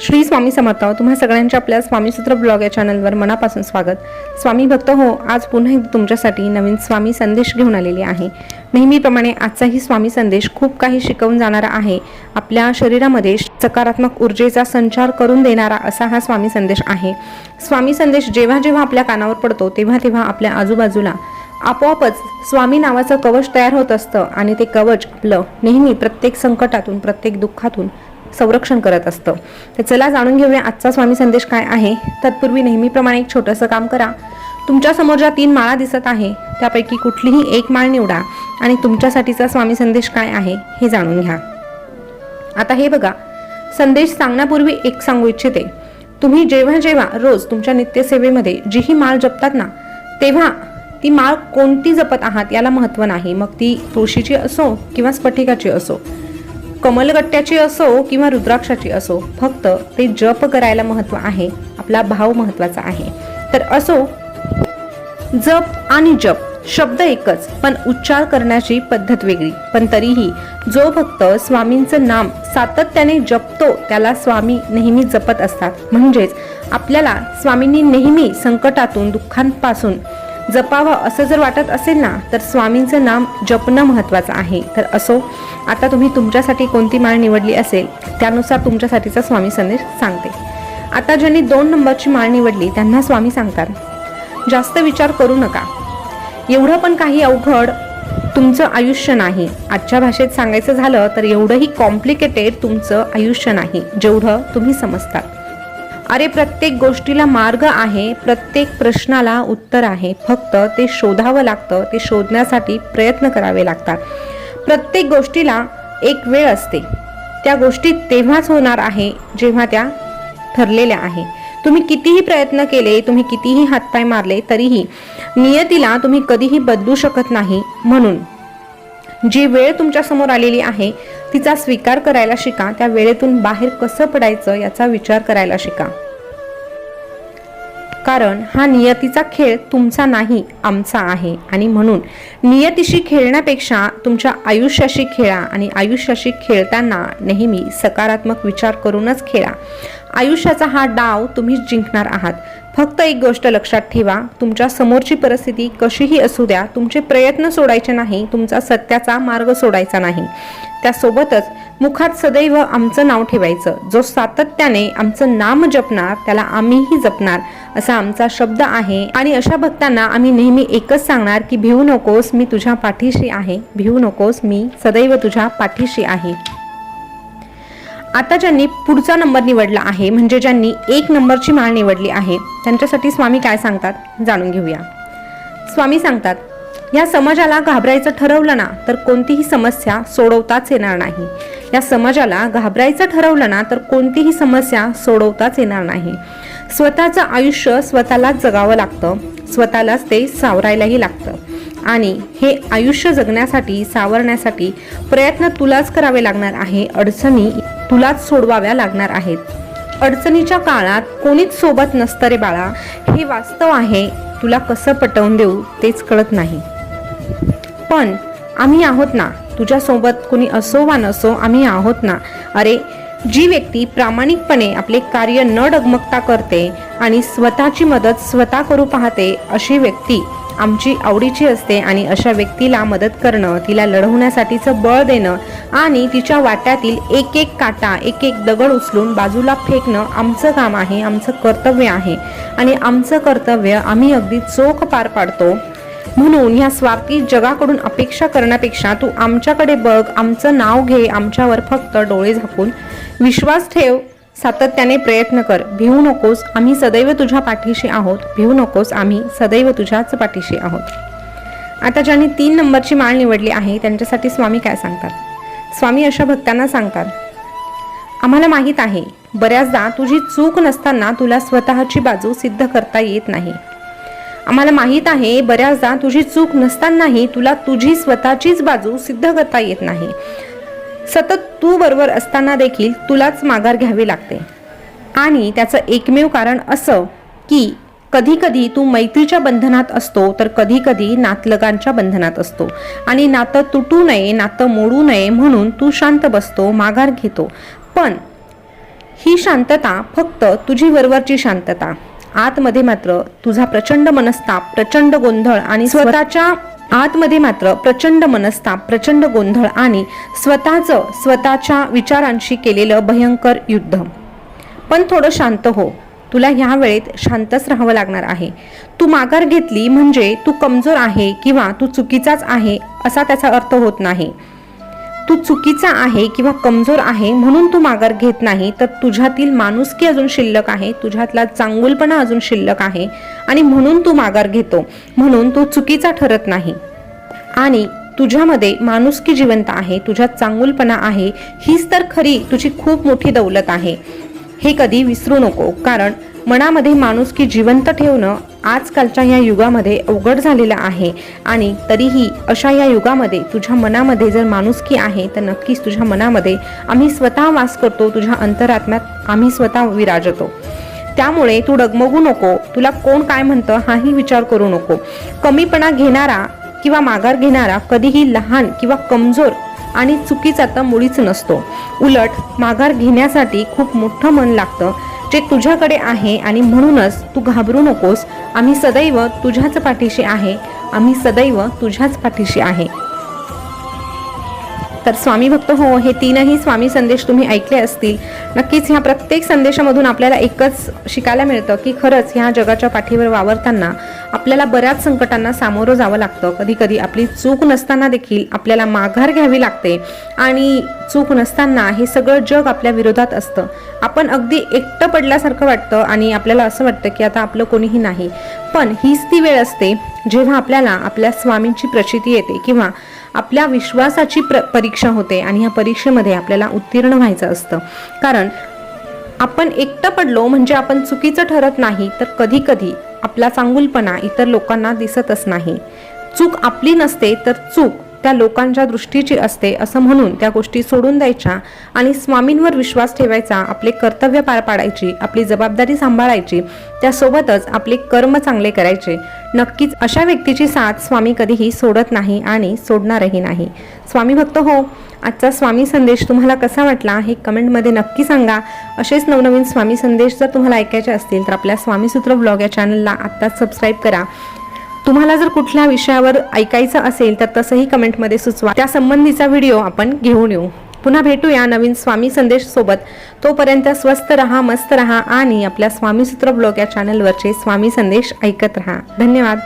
श्री स्वामी समर्थ तुम्हा सगळ्यांच्या आपल्या स्वामीसूत्र ब्लॉग या चॅनलवर मनापासून स्वागत. स्वामी भक्त हो आज पुन्हा एकदा तुमच्यासाठी नवीन स्वामी संदेश घेऊन आलेली आहे. नेहमीप्रमाणे आजचाही स्वामी संदेश खूप काही शिकवून जाणारा आहे. आपल्या शरीरामध्ये सकारात्मक ऊर्जेचा संचार करून देणारा असा हा स्वामी संदेश आहे. स्वामी संदेश जेव्हा जेव्हा आपल्या कानावर पडतो तेव्हा तेव्हा आपल्या आजूबाजूला आपोआपच स्वामी नावाचं कवच तयार होत असतं आणि ते कवच आपलं नेहमी प्रत्येक संकटातून प्रत्येक दुःखातून संरक्षण करत असतं. तर चला जाणून घेऊया आजचा स्वामी संदेश काय आहे. तत्पूर्वी नेहमीप्रमाणे एक छोटंसं काम करा. तुमच्यासमोर ज्या तीन माळा दिसत आहे त्यापैकी कुठलीही एक माळ निवडा आणि तुमच्यासाठीचा स्वामी संदेश काय आहे हे जाणून घ्या. आता हे बघा. संदेश सांगण्यापूर्वी एक सांगू इच्छिते. तुम्ही जेव्हा जेव्हा रोज तुमच्या नित्यसेवेमध्ये जी ही माळ जपतात ना तेव्हा ती माळ कोणती जपत आहात याला महत्त्व नाही. मग ती तुळशीची असो किंवा स्फटिकाची असो कमलगट्ट्याची असो किंवा रुद्राक्षाची असो फक्त ते जप करायला महत्त्व आहे आपला भाव महत्त्वाचा आहे. तर असो जप आणि जप शब्द एकच पण उच्चार करण्याची पद्धत वेगळी. पण तरीही जो भक्त स्वामींचं नाम सातत्याने जपतो त्याला स्वामी नेहमी जपत असतात. म्हणजेच आपल्याला स्वामींनी नेहमी संकटातून दुःखांपासून जपावं असं जर वाटत असेल ना तर स्वामींचं नाम जपणं महत्त्वाचं आहे. तर असो आता तुम्ही तुमच्यासाठी कोणती माळ निवडली असेल त्यानुसार तुमच्यासाठीचा स्वामी संदेश सांगते. आता ज्यांनी दोन नंबरची माळ निवडली त्यांना स्वामी सांगतात. जास्त विचार करू नका. एवढं पण काही अवघड तुमचं आयुष्य नाही. आजच्या भाषेत सांगायचं झालं तर एवढंही कॉम्प्लिकेटेड तुमचं आयुष्य नाही जेवढं तुम्ही समजतात अरे प्रत्येक गोष्टीला मार्ग आहे प्रत्येक प्रश्नाला उत्तर आहे. फक्त ते शोधावं लागतं ते शोधण्यासाठी प्रयत्न करावे लागतात. प्रत्येक गोष्टीला एक वेळ असते. त्या गोष्टी तेव्हाच होणार आहे जेव्हा त्या ठरलेल्या आहे. तुम्ही कितीही प्रयत्न केले तुम्ही कितीही हातपाय मारले तरीही नियतीला तुम्ही कधीही बदलू शकत नाही. म्हणून जी वेळ तुमच्यासमोर आलेली आहे तिचा स्वीकार करायला शिका त्या वेळेतून बाहेर कसं पडायचं याचा विचार करायला शिका. कारण हा नियतीचा खेळ तुमचा नाही आमचा आहे. आणि म्हणून नियतीशी खेळण्यापेक्षा तुमच्या आयुष्याशी खेळा आणि आयुष्याशी खेळताना नेहमी सकारात्मक विचार करूनच खेळा. आयुष्याचा हा डाव तुम्हीच जिंकणार आहात. फक्त एक गोष्ट लक्षात ठेवा तुमच्या समोरची परिस्थिती कशीही असू द्या तुमचे प्रयत्न सोडायचे नाही तुमचा सत्याचा मार्ग सोडायचा नाही. त्यासोबतच मुखात सदैव आमचं नाव ठेवायचं. जो सातत्याने आमचं नाम जपणार त्याला आम्हीही जपणार असा आमचा शब्द आहे. आणि अशा भक्तांना आम्ही नेहमी एकच सांगणार की भिवू नकोस मी तुझ्या पाठीशी आहे. भिवू नकोस मी सदैव तुझ्या पाठीशी आहे. आता ज्यांनी पुढचा नंबर निवडला आहे म्हणजे ज्यांनी एक नंबरची माळ निवडली आहे त्यांच्यासाठी स्वामी काय सांगतात? जाणून घेऊया. स्वामी सांगतात या समाजाला घाबरायचं ठरवलं ना तर कोणतीही समस्या सोडवताच येणार नाही. या समाजाला घाबरायचं ठरवलं ना तर कोणतीही समस्या सोडवताच येणार नाही. स्वतःचं आयुष्य स्वतःलाच जगावं लागतं. स्वतःलाच ते सावरायलाही लागतं. आणि हे आयुष्य जगण्यासाठी सावरण्यासाठी प्रयत्न तुलाच करावे लागणार आहे अडचणी तुलाच सोडवाव्या लागणार आहेत. अडचणीच्या काळात कोणीच सोबत नसतं रे बाळा. हे वास्तव आहे. तुला कसं पटवून देऊ तेच कळत नाही. पण आम्ही आहोत ना तुझ्यासोबत कुणी असो वा नसो आम्ही आहोत ना. अरे जी व्यक्ती प्रामाणिकपणे आपले कार्य न डगमगता करते आणि स्वतःची मदत स्वतः करू पाहते अशी व्यक्ती आमची आवडीची असते आणि अशा व्यक्तीला मदत करणं तिला लढवण्यासाठीचं बळ देणं आणि तिच्या वाट्यातील एक एक काटा एक एक दगड उचलून बाजूला फेकणं आमचं काम आहे आमचं कर्तव्य आहे. आणि आमचं कर्तव्य आम्ही अगदी चोख पार पाडतो म्हणून ह्या स्वार्थी जगाकडून अपेक्षा करण्यापेक्षा तू आमच्याकडे बघ आमचं नाव घे आमच्यावर फक्त डोळे झाकून. विश्वास ठेव सातत्याने प्रयत्न कर. भिवू नकोस आम्ही सदैव तुझ्या पाठीशी आहोत. भिवू नकोस आम्ही सदैव तुझ्याच पाठीशी आहोत. आता ज्यांनी तीन नंबरची माळ निवडली आहे त्यांच्यासाठी स्वामी काय सांगतात? स्वामी अशा भक्तांना सांगतात आम्हाला माहीत आहे बऱ्याचदा तुझी चूक नसताना तुला स्वतःची बाजू सिद्ध करता येत नाही. आम्हाला माहीत आहे बऱ्याचदा तुझी चूक नसतानाही तुला तुझी स्वतःचीच बाजू सिद्ध करता येत नाही. सतत तू बरोबर असताना देखील तुलाच माघार घ्यावी लागते. आणि त्याचं एकमेव कारण असं की कधी कधी तू मैत्रीच्या बंधनात असतो तर कधी कधी नातलगांच्या बंधनात असतो. आणि नातं तुटू नये नातं मोडू नये म्हणून तू शांत बसतो माघार घेतो. पण ही शांतता फक्त तुझी वरवरची शांतता. आतमध्ये मात्र तुझा प्रचंड मनस्ताप प्रचंड गोंधळ आणि स्वतःच्या आतमध्ये मात्र प्रचंड मनस्ताप प्रचंड गोंधळ आणि स्वतःचं स्वतःच्या विचारांशी केलेलं भयंकर युद्ध. पण थोडं शांत हो. तुला ह्या वेळेत शांतच राहावं लागणार आहे. तू माघार घेतली म्हणजे तू कमजोर आहे किंवा तू चुकीचाच आहे असा त्याचा अर्थ होत नाही. तू चुकीचा आहे किंवा कमजोर आहे म्हणून तू माघार घेत नाही तर तुझ्यातील माणुसकी अजून शिल्लक आहे तुझ्यातला चांगुलपणा अजून शिल्लक आहे आणि म्हणून तू माघार घेतो म्हणून तू चुकीचा ठरत नाही. आणि तुझ्यामध्ये माणुसकी जिवंत आहे तुझ्यात चांगुलपणा आहे हीच तर खरी तुझी खूप मोठी दौलत आहे. हे कधी विसरू नको कारण मनामध्ये माणुसकी जिवंत ठेवणं आजकालच्या या युगामध्ये अवघड झालेलं आहे. आणि तरीही अशा या युगामध्ये तुझ्या मनामध्ये जर माणुसकी आहे तर नक्कीच तुझ्या मनामध्ये आम्ही स्वतः वास करतो तुझ्या अंतरात्म्यात आम्ही स्वतः विराजतो. त्यामुळे तू डगमगू नको. तुला कोण काय म्हणतं हाही विचार करू नको. कमीपणा घेणारा किंवा माघार घेणारा कधीही लहान किंवा कमजोर आणि चुकीचा तर मुळीच नसतो. उलट माघार घेण्यासाठी खूप मोठं मन लागतं. जे तुझ्याकडे आहे आणि म्हणूनच तू घाबरू नकोस. आम्ही सदैव तुझ्याच पाठीशी आहे. आम्ही सदैव तुझ्याच पाठीशी आहे. तर स्वामी भक्त हो हे तीनही स्वामी संदेश तुम्ही ऐकले असतील. नक्कीच ह्या प्रत्येक संदेशामधून आपल्याला एकच शिकायला मिळतं की खरंच ह्या जगाच्या पाठीवर वावरताना आपल्याला बऱ्याच संकटांना सामोरं जावं लागतं. कधी कधी आपली चूक नसताना देखील आपल्याला माघार घ्यावी लागते आणि चूक नसताना हे सगळं जग आपल्या विरोधात असतं. आपण अगदी एकटं पडल्यासारखं वाटतं आणि आपल्याला असं वाटतं की आता आपलं कोणीही नाही. पण हीच ती वेळ असते जेव्हा आपल्याला आपल्या स्वामींची प्रचिती येते किंवा आपल्या विश्वासाची प्र परीक्षा होते आणि ह्या परीक्षेमध्ये आपल्याला उत्तीर्ण व्हायचं असतं. कारण आपण एकटं पडलो म्हणजे आपण चुकीचं ठरत नाही तर कधी कधी आपला चांगुलपणा इतर लोकांना दिसतच नाही. चूक आपली नसते तर चूक त्या लोकांच्या दृष्टीची असते असं म्हणून त्या गोष्टी सोडून द्यायच्या आणि स्वामींवर विश्वास ठेवायचा आपले कर्तव्य पार पाडायची आपली जबाबदारी सांभाळायची त्यासोबतच आपले कर्म चांगले करायचे. नक्कीच अशा व्यक्तीची साथ स्वामी कधीही सोडत नाही आणि सोडणारही नाही. स्वामी भक्त हो आजचा स्वामी संदेश तुम्हाला कसा वाटला हे कमेंटमध्ये नक्की सांगा. असेच नवनवीन स्वामी संदेश जर तुम्हाला ऐकायचे असतील तर आपल्या स्वामीसूत्र ब्लॉग या चॅनलला आत्ताच सबस्क्राईब करा. तुम्हाला जर कुठल्या विषयावर ऐकायचं असेल तर तसंही कमेंटमध्ये सुचवा. त्या संबंधीचा व्हिडिओ आपण घेऊन येऊ. पुन्हा भेटूया नवीन स्वामी संदेश सोबत. तोपर्यंत स्वस्त रहा मस्त रहा आणि आपल्या स्वामीसूत्र ब्लॉग या चॅनलवरचे स्वामी संदेश ऐकत रहा. धन्यवाद.